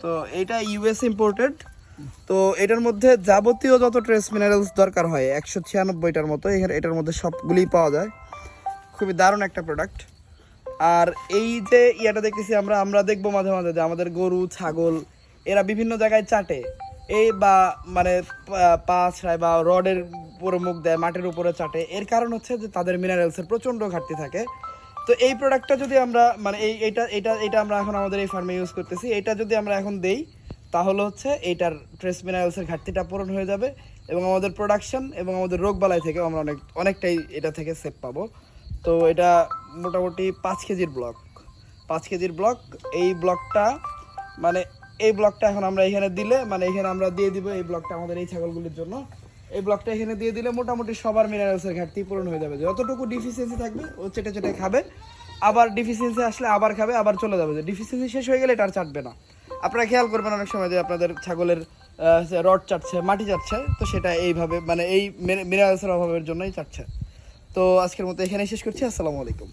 তো এটা US imported তো এটার মধ্যে যাবতীয় যত ট্রেস মিনারেলস দরকার হয়, একশো ছিয়ানব্বইটার মতো, এখানে এটার মধ্যে সবগুলিই পাওয়া যায়। খুবই দারুণ একটা প্রোডাক্ট আর এই যে ইয়াটা দেখতেছি আমরা আমরা দেখব মাঝে মাঝে যে আমাদের গরু, ছাগল, এরা বিভিন্ন জায়গায় চাটে। এই বা মানে পা- আছড়ায় বা রডের উপরে মুখ দেয়, মাটির উপরে চাটে। এর কারণ হচ্ছে যে তাদের মিনারেলসের প্রচণ্ড ঘাটতি থাকে। তো এই প্রোডাক্টটা যদি আমরা মানে এই এটা এটা এটা আমরা এখন আমাদের এই ফার্মে ইউজ করতেছি, এটা যদি আমরা এখন দেই, তাহলে হচ্ছে এইটার ট্রেস মিনারেলসের ঘাটতিটা পূরণ হয়ে যাবে এবং আমাদের প্রোডাকশন এবং আমাদের রোগবালাই থেকে আমরা অনেক, অনেকটাই এটা থেকে সেভ পাবো। তো এটা মোটামুটি পাঁচ কেজির ব্লক পাঁচ কেজির ব্লক এই ব্লকটা মানে এই ব্লকটা এখন আমরা এখানে দিলে মানে এখানে আমরা দিয়ে দিব এই ব্লকটা আমাদের এই ছাগলগুলির জন্য। এই ব্লকটা এখানে দিয়ে দিলে মোটামুটি সবার মিনারেলসের ঘাটতি পূরণ হয়ে যাবে। যতটুকু ডিফিসিয়েন্সি থাকবে, ও চেটে চেটে খাবে। আবার ডিফিসিয়েন্সি আসলে আবার খাবে, আবার চলে যাবে। যে ডিফিসিয়েন্সি শেষ হয়ে গেলে এটা আর চাটবে না। আপনারা খেয়াল করবেন অনেক সময় যে আপনাদের ছাগলের রড চাটছে, মাটি চাটছে, তো সেটা এইভাবে মানে এই মিনারেলসের অভাবের জন্যই চাটছে। তো আজকের মতো এখানেই শেষ করছি, আসসালামু আলাইকুম।